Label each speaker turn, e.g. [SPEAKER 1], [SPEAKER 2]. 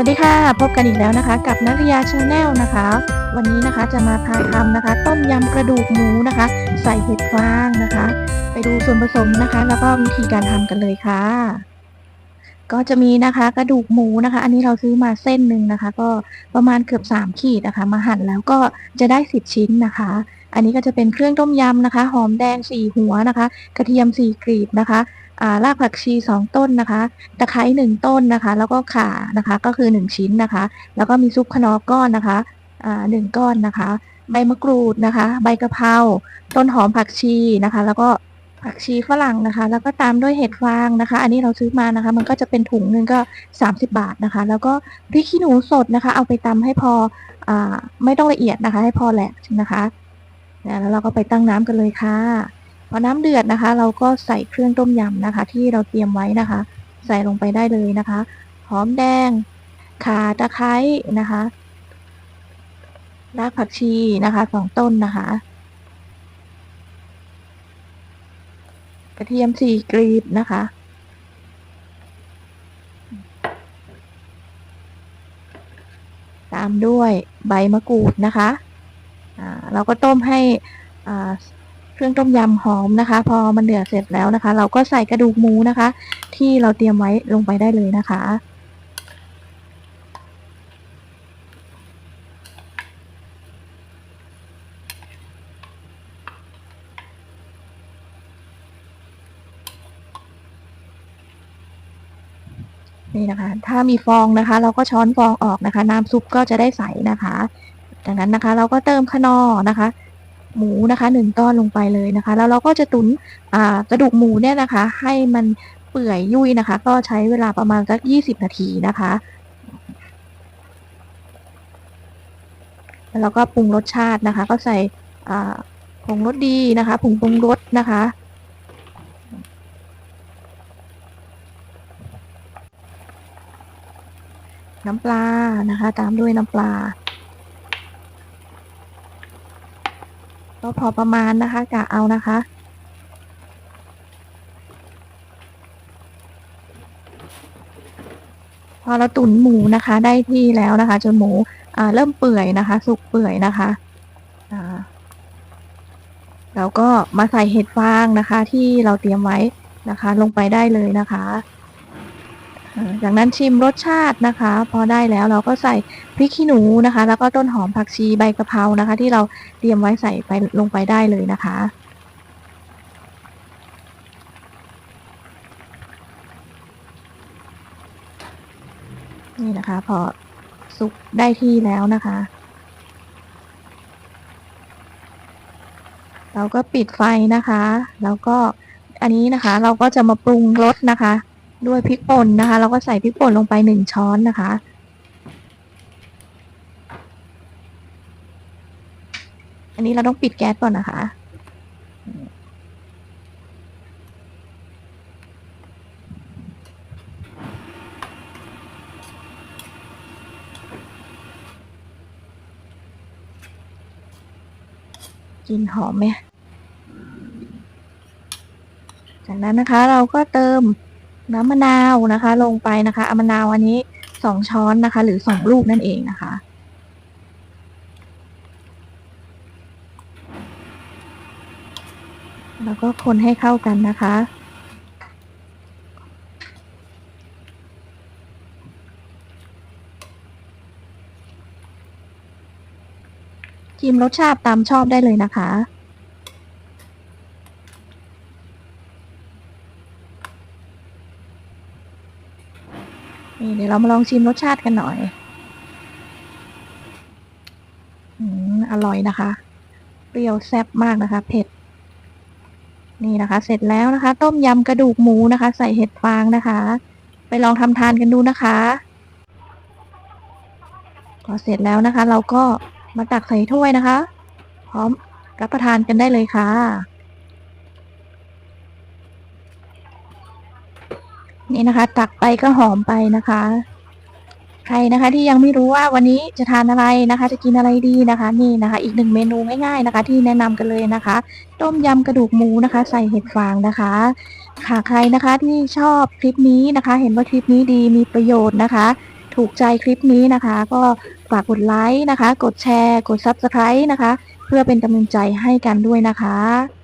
[SPEAKER 1] สวัสดีค่ะ พบกันอีกแล้วนะคะ กับนักเรียาชาแนลนะคะ วันนี้นะคะจะมาพาทำนะคะ ต้มยำกระดูกหมูนะคะ ใส่เห็ดฟางนะคะ ไปดูส่วนผสมนะคะ แล้วก็วิธีการทำกันเลยค่ะ ก็จะมีนะคะ กระดูกหมูนะคะ อันนี้เราซื้อมาเส้นหนึ่งนะคะ ก็ประมาณเกือบ3ขีดนะคะ มาหั่นแล้วก็จะได้10ชิ้นนะคะ อันนี้ก็จะเป็นเครื่องต้มยำนะคะ หอมแดง4หัวนะคะ กระเทียม4กลีบนะคะ รากผักชี 2 ต้นนะคะ ตะไคร้1ต้นนะคะ แล้วก็ข่านะคะ ก็คือ 1 ชิ้นนะคะ แล้วก็มีซุปคะนอก้อนนะคะอ่าหนึ่งก้อนนะคะ ใบมะกรูดนะคะ ใบกะเพรา ต้นหอมผักชีนะคะ แล้วก็ผักชีฝรั่งนะคะ แล้วก็ตามด้วยเห็ดฟางนะคะ อันนี้เราซื้อมานะคะ มันก็จะเป็นถุงหนึงก็ 30 บาทนะคะ แล้วก็พริกขี้หนูสดนะคะ เอาไปตำให้พออ่าไม่ต้องละเอียดนะคะ ให้พอแหลกนะคะ แล้วเราก็ไปตั้งน้ำกันเลยค่ะ พอน้ำเดือดนะคะ เราก็ใส่เครื่องต้มยำนะคะ ที่เราเตรียมไว้นะคะ ใส่ลงไปได้เลยนะคะหอมแดงข่าตะไคร้นะคะรากผักชีนะคะสองต้นนะคะ กระเทียมสี่กรีบนะคะ ตามด้วยใบมะกรูดนะคะเราก็ต้มให้อ่า เครื่องต้มยำหอมนะคะ พอมันเดือดเสร็จแล้วนะคะ เราก็ใส่กระดูกหมูนะคะ ที่เราเตรียมไว้ลงไปได้เลยนะคะนี่นะคะ ถ้ามีฟองนะคะ เราก็ช้อนฟองออกนะคะ น้ำซุปก็จะได้ใสนะคะ จากนั้นนะคะ เราก็เติมคะนอนะคะ หมูนะคะหนึ่งก้อนลงไปเลยนะคะ แล้วเราก็จะตุนกระดูกหมูเนี่ยนะคะ ให้มันเปื่อยยุ่ยนะคะ ก็ใช้เวลาประมาณสักยี่สิบนาทีนะคะแล้วเราก็ปรุงรสชาตินะคะ ก็ใส่ผงรสดีนะคะผงปรุงรสนะคะ น้ำปลานะคะ ตามด้วยน้ำปลา ก็พอประมาณนะคะกะเอานะคะ พอเราตุ๋นหมูนะคะ ได้ที่แล้วนะคะ จนหมูเริ่มเปื่อยนะคะ สุกเปื่อยนะคะอ่าเราก็มาใส่เห็ดฟางนะคะ ที่เราเตรียมไว้นะคะ ลงไปได้เลยนะคะ จากนั้นชิมรสชาตินะคะ พอได้แล้วเราก็ใส่พริกขี้หนูนะคะ แล้วก็ต้นหอมผักชีใบกะเพรานะคะ ที่เราเตรียมไว้ใส่ไปลงไปได้เลยนะคะนี่นะคะ พอสุกได้ที่แล้วนะคะ เราก็ปิดไฟนะคะ แล้วก็อันนี้นะคะเราก็จะมาปรุงรสนะคะ ด้วยพริกป่นนะคะ เราก็ใส่พริกป่นลงไปหนึ่งช้อนนะคะ อันนี้เราต้องปิดแก๊สก่อนนะคะ กินหอมไหมจากนั้นนะคะเราก็เติม น้ำมะนาวนะคะ ลงไปนะคะอามะนาวอันนี้สองช้อนนะคะ หรือสองลูกนั่นเองนะคะแล้วก็คนให้เข้ากันนะคะ ชิมรสชาติตามชอบได้เลยนะคะ นี่เดี๋ยวเรามาลองชิมรสชาติกันหน่อย อืมอร่อยนะคะ เปรี้ยวแซ่บมากนะคะ เผ็ด นี่นะคะ เสร็จแล้วนะคะ ต้มยำกระดูกหมูนะคะ ใส่เห็ดฟางนะคะ ไปลองทำทานกันดูนะคะพอเสร็จแล้วนะคะ เราก็มาตักใส่ถ้วยนะคะ พร้อมรับประทานกันได้เลยค่ะ นี่นะคะ ตักไปก็หอมไปนะคะ ใครนะคะที่ยังไม่รู้ว่าวันนี้จะทานอะไรนะคะ จะกินอะไรดีนะคะ นี่นะคะ อีกหนึ่งเมนูง่ายๆนะคะ ที่แนะนำกันเลยนะคะ ต้มยำกระดูกหมูนะคะ ใส่เห็ดฟางนะคะค่ะใครนะคะที่ชอบคลิปนี้นะคะ เห็นว่าคลิปนี้ดีมีประโยชน์นะคะ ถูกใจคลิปนี้นะคะ ก็ฝากกดไลค์นะคะ กดแชร์ กด Subscribe นะคะ เพื่อเป็นกำลังใจให้กันด้วยนะคะ